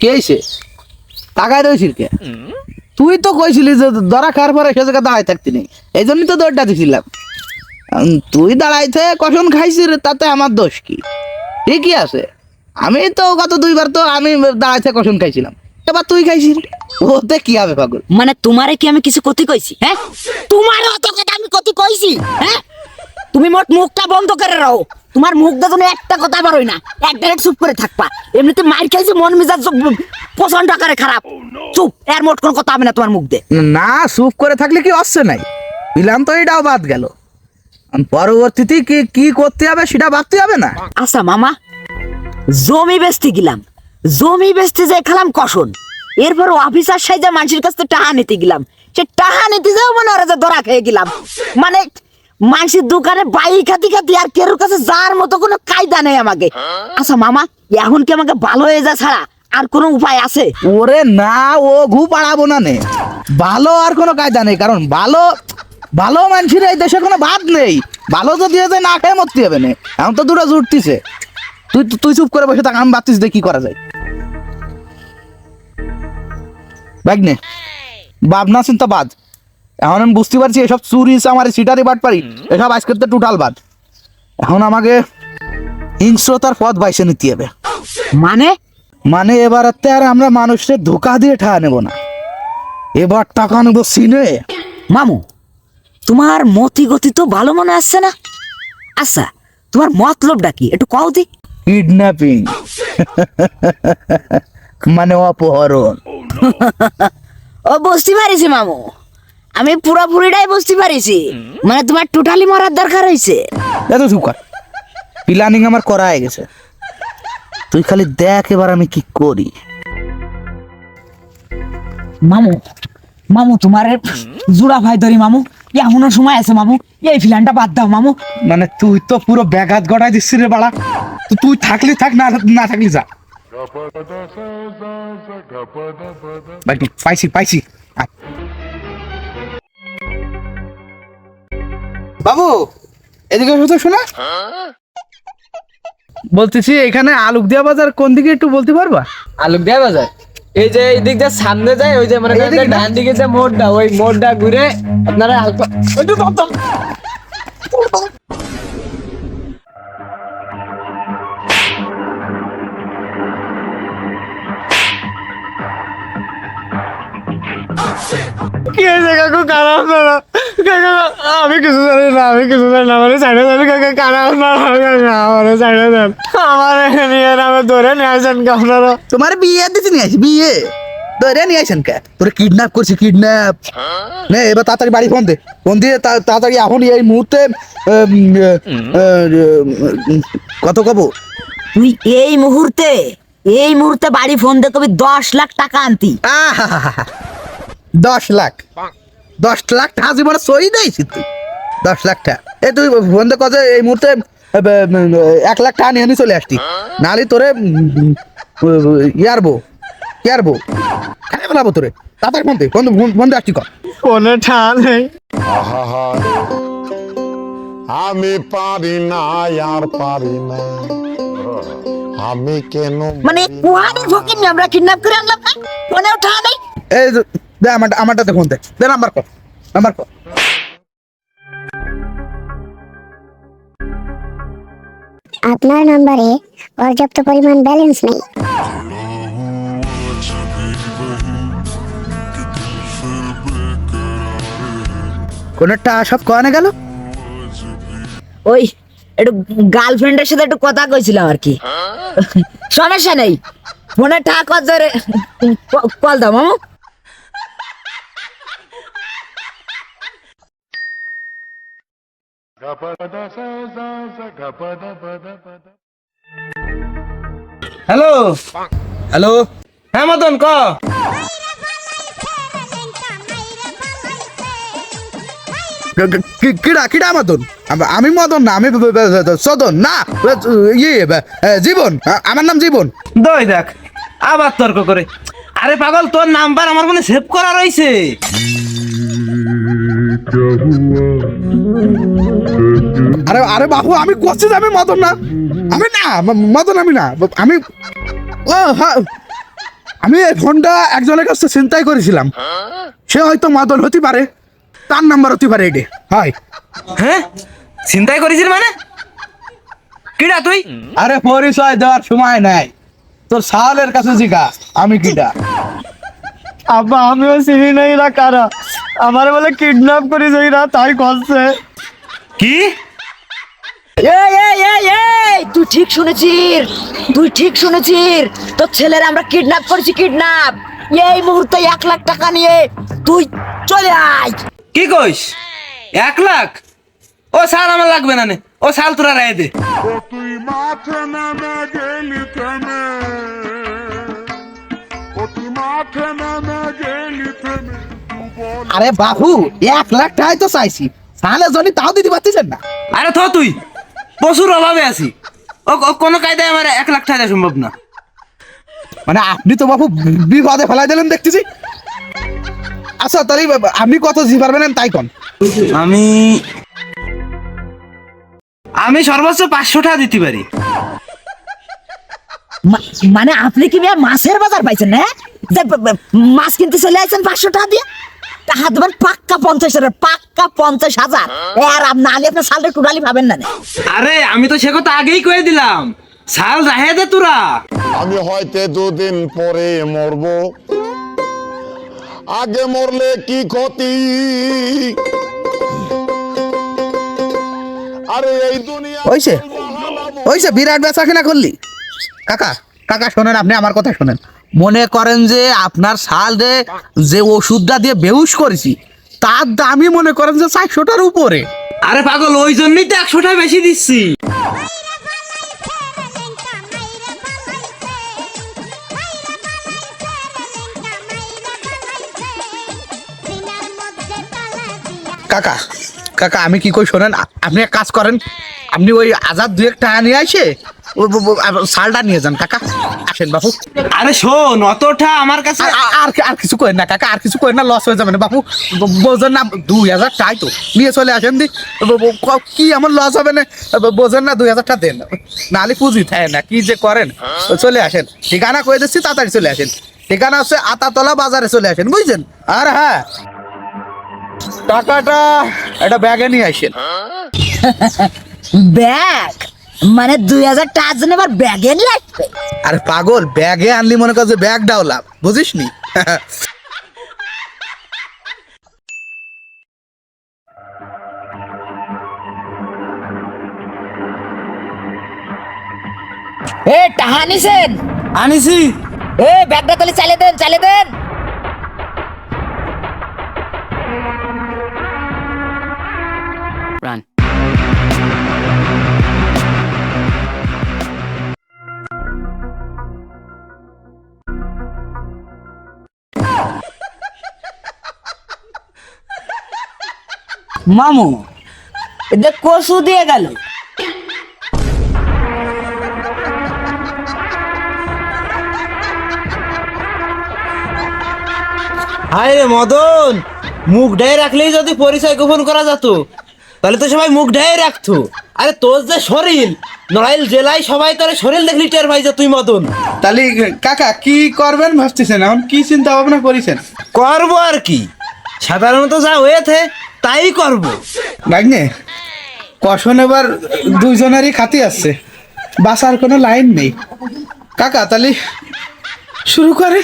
কে আইছে? তাকায় কে? তুই তো কইছিলি যে ধরা খাওয়ার পরে সে জায়গা দাঁড়ায় থাকতি নেই এই জন্যই তো দৌড়টা দিছিলাম। তুই দাঁড়াইতে কখন খাইছিস তাতে আমার দোষ কি? ঠিকই আছে। আমি তো গত দুইবার তো আমি দাঁড়াইতে কখন খাইছিলাম। এবার তুই খাইছিস ওতে কি হবে পাগল? মানে তোমারে কি আমি কিছু ক্ষতি কইছি হ্যাঁ? তোমার অত কথা আমি ক্ষতি কইছি হ্যাঁ? তুমি মোট মুখটা বন্ধ করে রাখো তোমার মুখ দেখুন একটা কথা বারোই না। এক ডাইরেক্ট চুপ করে থাকবা। এমনিতে মার খাইছি মন মেজাজ প্রচণ্ড আকারে খারাপ। চুপ এর মোট কোনো কথা হবে না তোমার মুখ দে না চুপ করে থাকলে কি অসছে নাই? পিলাম তো এটাও বাদ গেল। পরবর্তীতে কি কি করতে হবে সেটা ভাবতে হবে না। আচ্ছা মামা জমি বেচতে গেলাম। জমি বেচতে যাই খেলাম কষন এরপর অফিসার সাইজে মানুষের কাছ থেকে টাকা নিতে গেলাম। সে টাকা নিতে যাও মানে ওরা যে ধরা খেয়ে গেলাম। মানে মানুষের দোকানে বাই খাতি খাতি আর কেরোর কাছে যার মতো কোনো কায়দা নেই আমাকে। আচ্ছা মামা এখন কি আমাকে ভালো হয়ে যা ছাড়া? আর কোনো উপায় আছে? ওরে না ও ঘু পাড়াবো না নে। ভালো আর কোনো কায়দা নেই কারণ ভালো ভালো মানুষের এই দেশে কোনো ভাত নেই। ভালো তো দিয়ে যায় না খেয়ে মরতে হবে না। এখন তো দুটো জুটতিছে তুই তুই চুপ করে বসে থাক আমি ভাবতিস যে কি করা যায়। ব্যাগ নে ভাবনা চিন্তা বাদ। এখন আমি বুঝতে পারছি এসব চুরি আমার সিটারি বাদ পারি এসব আজকে তো টোটাল বাদ। এখন আমাকে হিংস্রতার পথ বাইসে নিতে হবে। মানে? মানে এবার আর আমরা মানুষের ধোকা দিয়ে ঠা নেব না। এবার টাকা নেব সিনে। মামু তোমার মতি গতি তো ভালো মনে আসছে না? আচ্ছা তোমার মতলবটা কি? একটু কও দি। কিডন্যাপিং মানে অপহরণ। ও বুঝতে পারিছি মামু। আমি পুরোপুরিটাই বুঝতে পারিছি। মানে তোমার টোটালি মরার দরকার হয়েছে এত চুপ কর প্ল্যানিং আমার করা হয়ে গেছে। তুই খালি দেখ এবার আমি কি করি। মামু মামু তোমার জোড়া ভাই ধরি মামু। এমনও সময় আছে মামু। এই ফিলানটা বাদ দাও মামু। মানে তুই তো পুরো ব্যাঘাত গড়াই দিচ্ছিস রে বাড়া। তো তুই থাকলি থাক না না থাকলি যা। ভাই, পাইছি পাইছি। বাবু এদিকে এসো তো শোনা। বলতেছি এখানে আলুক দিয়া বাজার কোন দিকে একটু বলতে পারবা? আলুক দেয়া বাজার? এই যে এই দিক দিয়ে সামনে যায় ওই যে মানে ডান দিকে যে মোড়টা ওই মোড়টা ঘুরে আপনারা। কি কানা আপনারা? কাকা আমি কিছু জানি না আমি কিছু জানি না সাইডে জানি কাকা কানা আমার সাইডে দেন আমার নিয়ে নামে ধরে নিয়ে আসেন আপনারা তোমার বিয়ে দিতে নিয়ে আসি বিয়ে। ধরে নিয়ে আসেন কে? তোরে কিডন্যাপ করছি কিডন্যাপ নে এবার তাড়াতাড়ি বাড়ি ফোন দে ফোন দিয়ে তাড়াতাড়ি এখন এই মুহূর্তে কত কব? তুই এই মুহূর্তে এই মুহূর্তে বাড়ি ফোন দে কবি দশ লাখ টাকা আনতি। দশ লাখ। দশ লাখ টাকা জীবনে সই দিয়েছি তুই। দশ লাখ টাকা। এ তুই ফোন কত এই মুহূর্তে এক লাখ টাকা নিয়ে চলে আসতি। নাহলে তোরে ইয়ারবো ইয়ারবো। খাই বলাবো তোরে। তাড়াতাড়ি ফোন দে ফোন ফোন- দে আসছি কর। ফোনে ঠান নেই। আমি পারি না আর পারি না। আমি কেন মানে কুহানি ফকির আমরা কিডন্যাপ করে আনলাম ফোনে ওঠা নেই। এই দে আমার আমারটাতে ফোন দে। দে নাম্বার কর নাম্বার কর। আপনার নম্বরে পর্যাপ্ত পরিমাণ ব্যালেন্স নেই। কোনটা সব কনে গেল? ওই একটু গার্লফ্রেন্ডের সাথে একটু কথা কইছিলাম আর কি। সমস্যা নেই। ফোনে ধরে কল দাও মামু। হ্যালো হ্যালো হ্যাঁ মতন ক? কিডা কিডা মদন? আমি মদন না আমি সদন না। ইয়ে জীবন আমার নাম জীবন। দই দেখ আবার তর্ক করে। আরে পাগল তোর নাম্বার আমার মনে সেভ করা রয়েছে। আরে আরে বাবু আমি করছি আমি মদন না। আমি না মদন আমি না আমি ও হ্যাঁ আমি এই ফোনটা একজনের কাছে চিন্তাই করেছিলাম। সে হয়তো মদন হতে পারে। তার নাম্বার হতে পারে এটি হয় হ্যাঁ? চিন্তাই করেছিস মানে? কিডা তুই? আরে পরিচয় দেওয়ার সময় নাই। তোর সালের কাছে জিগা। আমি কিটা আব্বা আমিও চিনি নাই না কারা। আমার বলে কিডন্যাপ করে যাইরা তাই করছে। কি? এই এই এই এই তুই ঠিক শুনেছিস তুই ঠিক শুনেছিস তোর ছেলের আমরা কিডন্যাপ করেছি কিডন্যাপ এই মুহূর্তে এক লাখ টাকা নিয়ে তুই চলে আয়। কি কইস? এক লাখ? ও সাল আমার লাগবে না নে। ও সাল তোরা রায় দে। তুই মাঠে নেমে গেলি আরে বাবু এক লাখ টাকাই তো চাইছি। সালে জনি তাও দিতে পারতেছেন না? আরে থ তুই প্রচুর অভাবে আছি। ও কোনো কায়দায় আমার এক লাখ টাকা দেওয়া সম্ভব না। মানে আপনি তো বাবু বিপদে ফেলাই দিলেন দেখতেছি। আচ্ছা তাহলে আপনি কত জি পারবেন তাই কন। আমি আমি সর্বোচ্চ পাঁচশো টাকা দিতে পারি। মানে আপনি কি মাছের বাজার পাইছেন হ্যাঁ? মাছ কিনতে চলে আসছেন পাঁচশো টাকা দিয়ে? টাকা দেবেন পাক্কা পঞ্চাশ হাজার পাক্কা পঞ্চাশ হাজার। আর আপনি নাহলে আপনার সালটা টোটালি পাবেন না আরে আমি তো সে কথা আগেই কয়ে দিলাম। সাল রাহে দে তোরা। আমি হয়তো দুদিন পরে মরব। আগে মরলে কি ক্ষতি? আরে এই দুনিয়া হইছে। হইছে বিরাট বেচা কেনা করলি। কাকা কাকা শোনেন আপনি আমার কথা শোনেন। মনে করেন যে আপনার সাল রে যে ওষুধটা দিয়ে বেহুশ করেছি তার দামই মনে করেন যে চারশোটার উপরে। আরে পাগল ওই জন্যই তো একশো টাকা বেশি দিচ্ছি। কাকা কাকা আমি কি কই শোনেন আপনি এক কাজ করেন আপনি ওই আজাদ দু এক টাকা নিয়ে আসে সালটা নিয়ে যান কাকা। আসেন বাবু আরে শোন অতটা আমার কাছে আর- আর- কিছু করেন না কাকা আর কিছু করেন না লস হয়ে যাবে না বাবু বোঝেন না দুই হাজার টাই তো। নিয়ে চলে আসেন দি। ক- আমার লস হবে না? বোঝেন না দুই হাজার টাকা দেন নাহলে পুঁজি থাকে না কি যে করেন। চলে আসেন। ঠিকানা কয়ে দিচ্ছি তাড়াতাড়ি চলে আসেন। ঠিকানা হচ্ছে আতাতলা বাজারে চলে আসেন বুঝছেন? আর হ্যাঁ। টাকাটা একটা ব্যাগে নিয়ে আসেন। ব্যাগ? মানে দুই হাজার টাকার জন্য আবার ব্যাগে আসবে। আরে পাগল ব্যাগে আনলি মনে কর যে ব্যাগ ডাওলাম বুঝিস নি এ টাহা নিছেন আনিছি। এ ব্যাগটা তাহলে চালিয়ে দেন চালিয়ে দেন। মামু এটা কসু দিয়ে গেল। হায় রে মদন মুখ ঢেয়ে রাখলেই যদি পরিচয় গোপন করা যেত তাহলে তো সবাই মুখ ঢেয়ে রাখতো। আরে তোর যে শরীর নড়াইল জেলায় সবাই তোর শরীর দেখলি টের ভাই যে তুই মদন। তাহলে কাকা কি করবেন ভাবতেছেন? এখন কি চিন্তা ভাবনা করেছেন? করব আর কি। সাধারণত যা হয়েছে তাই করব। ভাগ্নে কশন এবার দুইজনেরই খাতি আছে। বাসার কোনো লাইন নেই। কাকা, তাহলে শুরু করে।